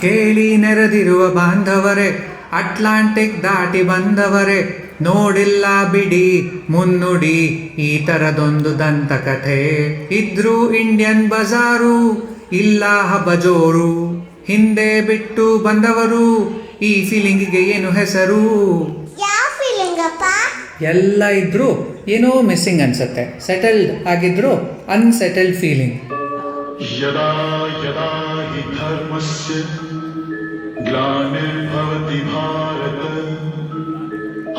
ಕೇಳಿ ನೆರೆದಿರುವ ಬಾಂಧವರೇ ಅಟ್ಲಾಂಟಿಕ್ ದಾಟಿ ಬಂದವರೇ ನೋಡಿಲ್ಲ ಬಿಡಿ ಮುನ್ನುಡಿ ಈ ತರದೊಂದು ದಂತಕಥೆ. ಇದ್ರು ಇಂಡಿಯನ್ ಬಜಾರು ಇಲ್ಲ ಹಬಜೋರು. ಹಿಂದೆ ಬಿಟ್ಟು ಬಂದವರು ಈ ಫೀಲಿಂಗಿಗೆ ಏನು ಹೆಸರು? ಯಾವ ಫೀಲಿಂಗ್ ಅಪ್ಪ ಎಲ್ಲ ಇದ್ರು ಏನೋ ಮಿಸ್ಸಿಂಗ್ ಅನ್ಸುತ್ತೆ. ಸೆಟಲ್ಡ್ ಆಗಿದ್ರು ಅನ್ಸೆಟಲ್ಡ್ ಫೀಲಿಂಗ್. ग्लानिर्भवति भारत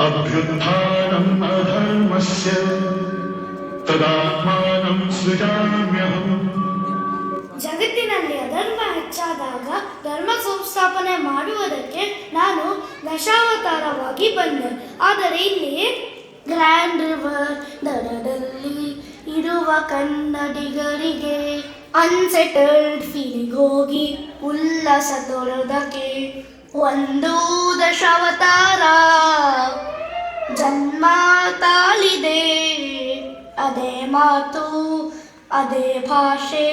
अभ्युत्थानम् अधर्मस्य तदात्मानं सृजाम्यहम् ಜಗತ್ತಿನಲ್ಲಿ ಅಧರ್ಮ ಹೆಚ್ಚಾದಾಗ ಧರ್ಮ ಸಂಸ್ಥಾಪನೆ ಮಾಡುವುದಕ್ಕೆ ನಾನು ದಶಾವತಾರವಾಗಿ ಬಂದೆ ಆದರೆ ಇಲ್ಲಿ ಗ್ರ್ಯಾಂಡ್ ರಿವರ್ ದಡದಲ್ಲಿ ಇರುವ ಕನ್ನಡಿಗರಿಗೆ ಅನ್ಸೆಟಲ್ಡ್ ಫೀಲಿಂಗ್ ಹೋಗಿ ಉಲ್ಲಾಸ ತೋರೋದಕ್ಕೆ ಒಂದು ದಶಾವತಾರ ಜನ್ಮ ತಾಳಿದೆ. ಅದೇ ಮಾತು ಅದೇ ಭಾಷೆ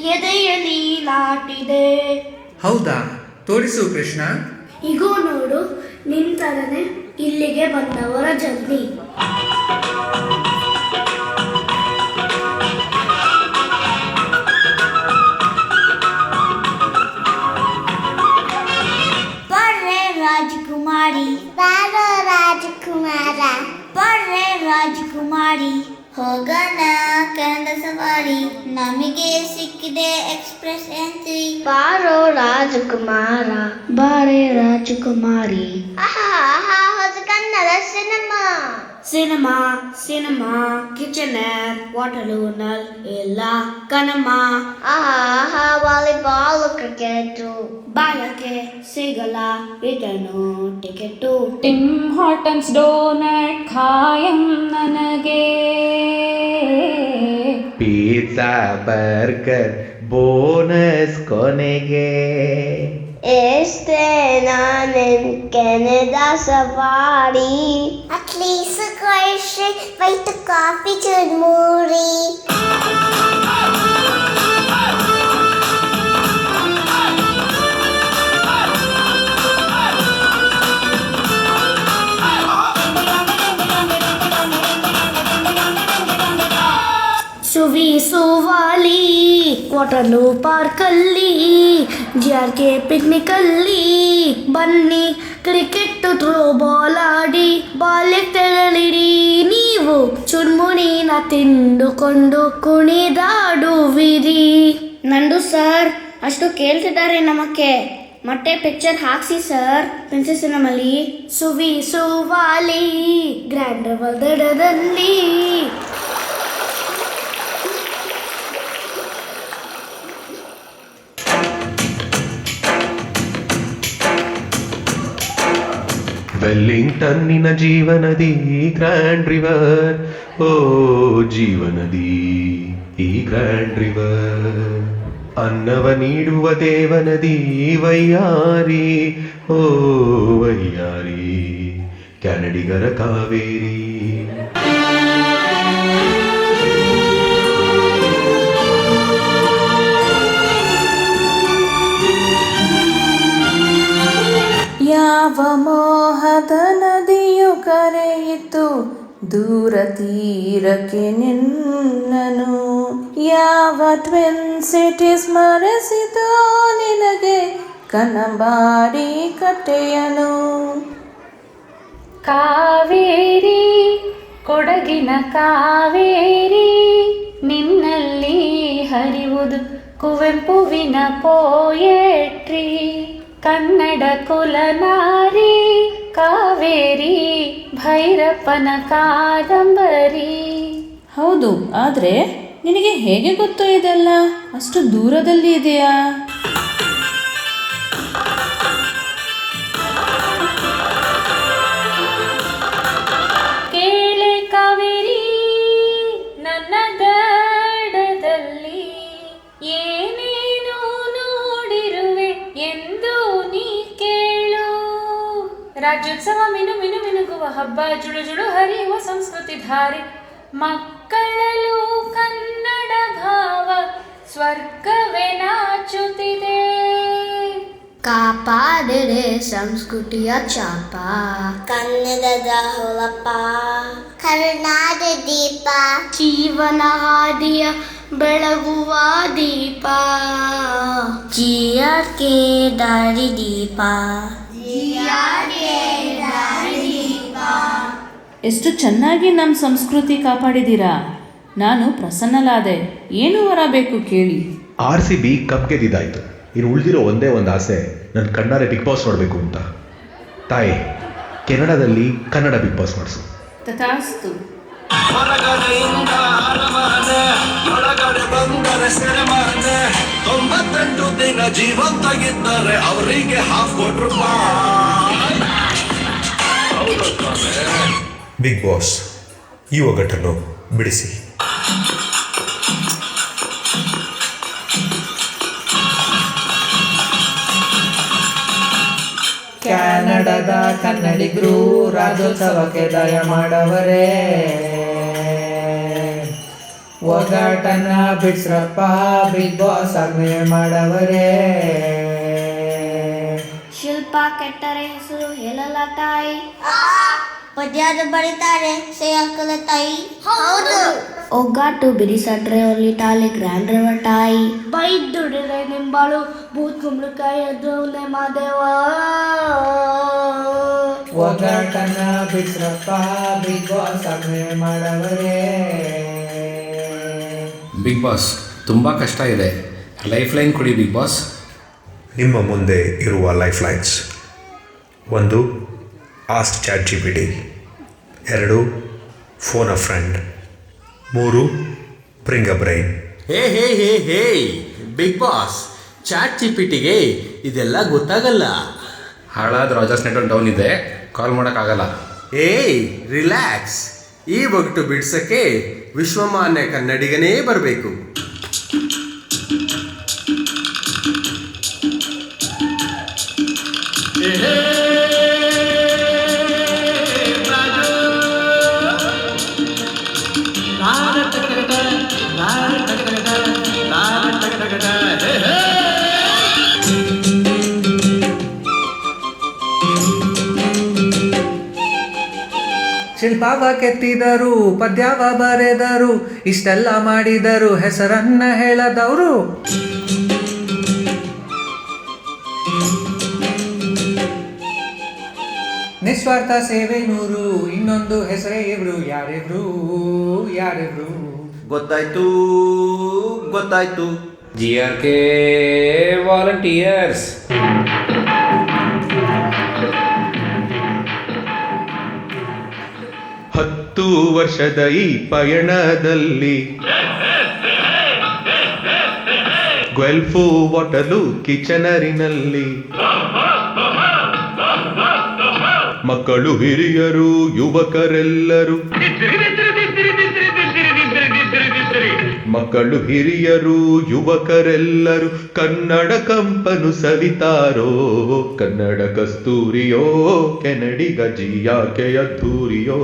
ಎದೆಯಲ್ಲಿ ನಾಟಿದೆ. ಹೌದಾ? ತೋರಿಸು ಕೃಷ್ಣ. ಇಗೋ ನೋಡು ನಿಂತರನೆ ಇಲ್ಲಿಗೆ ಬಂದವರ ಜರ್ನಿ. ಬಾರೋ ರಾಜಕುಮಾರ. ಬರ್ರೆ ರಾಜಕುಮಾರಿ ಹೋಗೋಣ ಕಂದ ಸವಾರಿ. ನಮಗೆ ಸಿಕ್ಕಿದೆ ಎಕ್ಸ್ಪ್ರೆಸ್ ಎಂಟ್ರಿ. ಬಾರೋ ರಾಜಕುಮಾರ ಬಾರೆ ರಾಜಕುಮಾರಿ. ಆಹಾ ಆಹಾ ಹೊಸ Kannada cinema. Cinema cinema Kitchener ವಾಟರ್ಲೂನಲ್ ಎಲ್ಲ ಕನಮ ಆಹಾ ವಾಲಿಬಾಲ್ ಕ್ರಿಕೆಟು. ಬಾಲಕ್ಕೆ ಸಿಗಲ್ಲ return ticket. Tim Hortons donut ಖಾಯಂ ನನಗೆ. ಪಿಜ್ಜಾ ಬರ್ಗರ್ ಬೋನಸ್ ಕೊನೆಗೆ. ಎಷ್ಟೇನಾ ನಿನ್ ಕೆನಡಾ ಸವಾರಿ. ಅಟ್ಲೀಸ್ಟ್ വയസ്സ് വൈകിട്ട് കാപ്പി ചെറുമൂറി ವಾಟರ್ಲೂ ಪಾರ್ಕಲ್ಲಿ ಜಿ ಆರ್ ಕೆ ಪಿಕ್ನಿಕಲ್ಲಿ ಬನ್ನಿ ಕ್ರಿಕೆಟ್ ಥ್ರೋ ಬಾಲ್ ಆಡಿ ಬಾಲ್ಯ ತೆರಳಿಡಿ ನೀವು ಚುರ್ಮುರಿನ ತಿಂದುಕೊಂಡು ಕುಣಿದಾಡುವಿರಿ. ನಂದು ಸರ್ ಅಷ್ಟು ಕೇಳ್ತಿದ್ದಾರೆ ನಮಕ್ಕೆ. ಮತ್ತೆ ಪಿಕ್ಚರ್ ಹಾಕ್ಸಿ ಸರ್ ಪ್ರಿನ್ಸೆಸ್ ನಮ್ಮಲ್ಲಿ. ಸುವಿ ಸುವಾಲಿ ಗ್ರ್ಯಾಂಡ್ ದಡದಲ್ಲಿ. ವೆಲ್ಲಿಂಗ್ಟನ್ನಿನ ಜೀವನದಿ ಗ್ರ್ಯಾಂಡ್ ರಿವರ್ ಓ ಜೀವನದಿ ಈ ಗ್ರ್ಯಾಂಡ್ ರಿವರ್ ಅನ್ನವ ನೀಡುವ ದೇವನದಿ ವೈಯಾರಿ ಓ ವೈಯಾರಿ ಕ್ಯಾನಡಿಗರ ಕಾವೇರಿ ಯಾವ ಮೋಹದ ನದಿಯು ಕರೆಯಿತು, ದೂರ ತೀರಕ್ಕೆ ನಿನ್ನನು ಯಾವ ಟ್ವಿನ್ ಸಿಟಿ ಸ್ಮರಿಸಿತು ನಿನಗೆ ಕನಬಾಡಿ ಕಟ್ಟೆಯನು. ಕಾವೇರಿ, ಕೊಡಗಿನ ಕಾವೇರಿ, ನಿನ್ನಲ್ಲಿ ಹರಿವುದು ಕುವೆಂಪುವಿನ ಪೋಯೆಟ್ರಿ. ಕನ್ನಡ ಕುಲನಾರಿ ಕಾವೇರಿ ಭೈರಪ್ಪನ ಕಾದಂಬರಿ. ಹೌದು ಆದರೆ ನಿನಗೆ ಹೇಗೆ ಗೊತ್ತು ಇದೆಲ್ಲ? ಅಷ್ಟು ದೂರದಲ್ಲಿ ಇದೆಯಾ? ಕೇಳೆ ಕಾವೇರಿ ನನ್ನ ದಡದಲ್ಲಿ ಏನೇನು ರಾಜ್ಯೋತ್ಸವ ಮಿನು ಮಿನು ಮಿನುಗುವ ಹಬ್ಬ ಜುಳು ಜುಳು ಹರಿಯುವ ಸಂಸ್ಕೃತಿ ಧಾರೆ ಮಕ್ಕಳಲ್ಲೂ ಕನ್ನಡ ಭಾವ ಸ್ವರ್ಗವೇ ನಾಚುತ್ತಿದೆ ಕಾಪಾಡಿದೆ ಸಂಸ್ಕೃತಿಯ ಚಾಪ ಕನ್ನಡದ ಹೊಳಪ ಕರುನಾಡ ದೀಪ ಜೀವನ ಹಾದಿಯ ಬೆಳಗುವ ದೀಪ ಜಿ ಆರ್ ಕೆ ದಾರಿ ದೀಪ ಎಷ್ಟು ಚೆನ್ನಾಗಿ ನಮ್ಮ ಸಂಸ್ಕೃತಿ ಕಾಪಾಡಿದ್ದೀರಾ? ನಾನು ಪ್ರಸನ್ನಲಾದೆ ಏನು ವರ ಬೇಕು ಕೇಳಿ. ಆರ್ ಸಿ ಬಿ ಕಪ್ ಗೆದ್ದಿದ್ದಾಯ್ತು. ಇನ್ನು ಉಳಿದಿರೋ ಒಂದೇ ಒಂದು ಆಸೆ ನನ್ನ ಕಣ್ಣಾರೆ ಬಿಗ್ ಬಾಸ್ ನೋಡಬೇಕು ಅಂತ. ತಾಯಿ ಕೆನಡಾದಲ್ಲಿ ಕನ್ನಡ ಬಿಗ್ ಬಾಸ್ ಮಾಡಿಸು. ತಥಾಸ್ತು. ಹೊರಗಡೆಯಿಂದ ಅರಮನೆ ಒಳಗಡೆ ಬಂದರೆ ಸೆರೆಮನೆ. ತೊಂಬತ್ತೆಂಟು ದಿನ ಜೀವಂತಾಗಿದ್ದರೆ ಅವರಿಗೆ ಹಾಫ್ ಕೊಟ್ರು? ಬಿಗ್ ಬಾಸ್ ಈ ಒಗ್ಗಟ್ಟನ್ನು ಬಿಡಿಸಿ. ಕನ್ನಡದ ಕನ್ನಡಿಗರು ರಾಜ್ಯೋತ್ಸವಕ್ಕೆ ದಯ ಮಾಡವರೇ. ಒಗಟನ ಬಿಡ್ಸ್ರಪ್ಪ ಬಿಗ್ ಬಾಸ್ ಆಜ್ಞೆ ಮಾಡವರೇ. ಶಿಲ್ಪ ಕೆಟ್ಟರೆ ಹೆಸರು ಹೇಳಲ್ಲ ತಾಯಿ. ಪದ್ಯದ ಬರೀತಾರೆ ಸೇಯಕ್ಕಲ ತಾಯಿ. ಹೌದು. ಒಗ್ಗಾಟು ಬಿಡಿಸಟ್ರೆ ಒಲ್ಲಿ ಟಾಲಿ ಗ್ರ್ಯಾಂಡ್ ರಿವರ್ ತಾಯಿ. ಬೈದುಡಿರೆ ನಿಂಬಾಳು ಬೂತ್ ಕುಂಬಳಕಾಯಿ ಎದ್ದು ಮಾದೇವ. ಒಗಟನ ಬಿಡ್ಸ್ರಪ್ಪ ಬಿಗ್ ಬಾಸ್ ಆಜ್ಞೆ ಮಾಡವರೇ. ಬಿಗ್ ಬಾಸ್ ತುಂಬ ಕಷ್ಟ ಇದೆ. ಲೈಫ್ ಲೈನ್ ಕೊಡಿ ಬಿಗ್ ಬಾಸ್ ನಿಮ್ಮ ಮುಂದೆ ಇರುವ ಲೈಫ್ ಲೈನ್ಸ್ ಒಂದು ask Chat G P T ಎರಡು ಫೋನ್ ಅ ಫ್ರೆಂಡ್ ಮೂರು bring a brain hey hey hey hey Bigg Boss Chat G P ಟಿಗೆ ಇದೆಲ್ಲ ಗೊತ್ತಾಗಲ್ಲ. ಹಾಳಾದ ರಾಜರ್ಸ್ ನೆಟ್ವರ್ಕ್ ಡೌನ್ ಇದೆ. ಕಾಲ್ ಮಾಡೋಕ್ಕಾಗಲ್ಲ. ಏಯ್ ರಿಲ್ಯಾಕ್ಸ್ ಈ ಬಗ್ಟು ಬಿಡ್ಸಕ್ಕೆ ವಿಶ್ವಮಾನ್ಯ ಕನ್ನಡಿಗನೇ ಬರಬೇಕು. ಶಿಲ್ಪಾವ ಕೆತ್ತಿದರು ಪದ್ಯಾವ ಬರೆದರು ಇಷ್ಟೆಲ್ಲ ಮಾಡಿದರು ಹೆಸರನ್ನ ಹೇಳದವರು. ನಿಸ್ವಾರ್ಥ ಸೇವೆ ನೂರು ಇನ್ನೊಂದು ಹೆಸರೇ ಇವರು ಯಾರಿವ್ರು ಯಾರಿವ್ರು. ಗೊತ್ತಾಯ್ತು ಗೊತ್ತಾಯ್ತು. G R K volunteers. ಹತ್ತು ವರ್ಷದ ಈ ಪಯಣದಲ್ಲಿ ಗ್ವೆಲ್ಫು ಬಾಟಲು ಕಿಚನರಿನಲ್ಲಿ ಮಕ್ಕಳು ಹಿರಿಯರು ಯುವಕರೆಲ್ಲರೂ ಮಕ್ಕಳು ಹಿರಿಯರು, ಯುವಕರೆಲ್ಲರೂ ಕನ್ನಡ ಕಂಪನು ಸವಿತಾರೋ, ಕನ್ನಡ ಕಸ್ತೂರಿಯೋ ಕೆನಡಿಗ ಜಿಯಾಕೆಯ ಧೂರಿಯೋ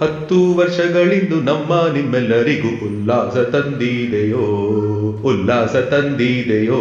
ಹತ್ತು ವರ್ಷಗಳಿಂದು ನಮ್ಮ ನಿಮ್ಮೆಲ್ಲರಿಗೂ ಉಲ್ಲಾಸ ತಂದಿದೆಯೋ ಉಲ್ಲಾಸ ತಂದಿದೆಯೋ.